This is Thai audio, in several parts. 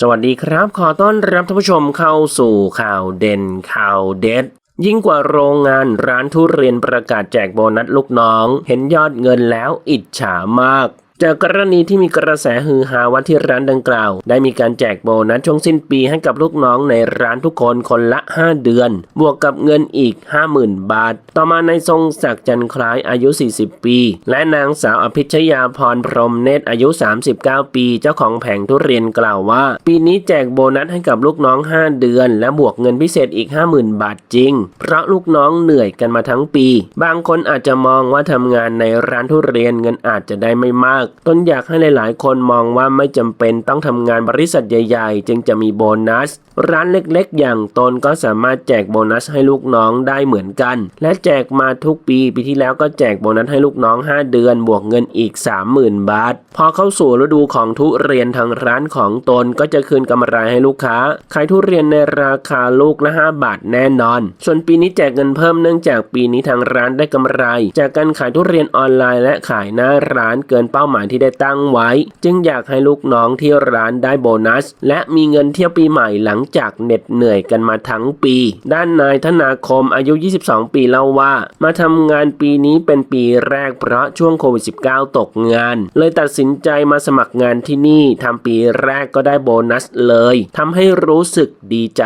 สวัสดีครับ ขอต้อนรับท่านผู้ชมเข้าสู่ข่าวเด่นข่าวเด็ด ยิ่งกว่าโรงงานร้านทุเรียนประกาศแจกโบนัสลูกน้อง เห็นยอดเงินแล้วอิจฉามาก จากกรณีที่มีกระแสฮือฮาว่าที่ร้านดังกล่าว ได้มีการแจกโบนัสช่วงสิ้นปีให้กับลูกน้องในร้านทุกคนคนละ 5 เดือน บวกกับเงินอีก 50,000 บาท ต่อมาในทรงศักดิ์จันทร์คล้ายอายุ 40 ปี และนางสาวอภิชยาพรพรหมเนตรอายุ 39 ปี เจ้าของแผงทุเรียนกล่าวว่า ปีนี้แจกโบนัสให้กับลูกน้อง 5 เดือน และบวกเงินพิเศษอีก 50,000 บาทจริง เพราะลูกน้องเหนื่อยกันมาทั้งปี บางคนอาจจะมองว่าทำงานในร้านทุเรียนเงินอาจจะได้ไม่มากตนอยากให้หลาย ๆ คนมองว่าไม่จำเป็นต้องทำงานบริษัทใหญ่ ๆ จึงจะมีโบนัส ร้านเล็ก ๆ อย่างตนก็สามารถแจกโบนัสให้ลูกน้องได้เหมือนกัน และแจกมาทุกปีปีที่แล้วก็แจกโบนัสให้ลูกน้อง 5 เดือนบวกเงินอีก 30,000 บาท พอเข้าสู่ฤดูของทุเรียนทางร้านของตนก็จะคืนกำไรให้ลูกค้า ขายทุเรียนในราคาลูกละ 5 บาทแน่นอน ส่วนปีนี้แจกเงินเพิ่มเนื่องจากปีนี้ทางร้านได้กำไร จากการขายทุเรียนออนไลน์และขายหน้าร้านเกินเป้าหมายที่ได้ตั้งไว้ จึงอยากให้ลูกน้องที่ร้านได้โบนัส และมีเงินเที่ยวปีใหม่หลังจากเหน็ดเหนื่อยกันมาทั้งปี ด้านนายธนาคมอายุ 22 ปีเล่าว่า มาทำงานปีนี้เป็นปีแรกเพราะช่วงโควิด -19 ตกงาน เลยตัดสินใจมาสมัครงานที่นี่ทำปีแรกก็ได้โบนัสเลยทำให้รู้สึกดีใจ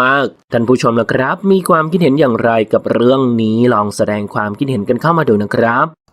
มากๆ ท่านผู้ชมนะครับ มีความคิดเห็นอย่างไรกับเรื่องนี้ลองแสดงความคิดเห็นกันเข้ามาดูนะครับ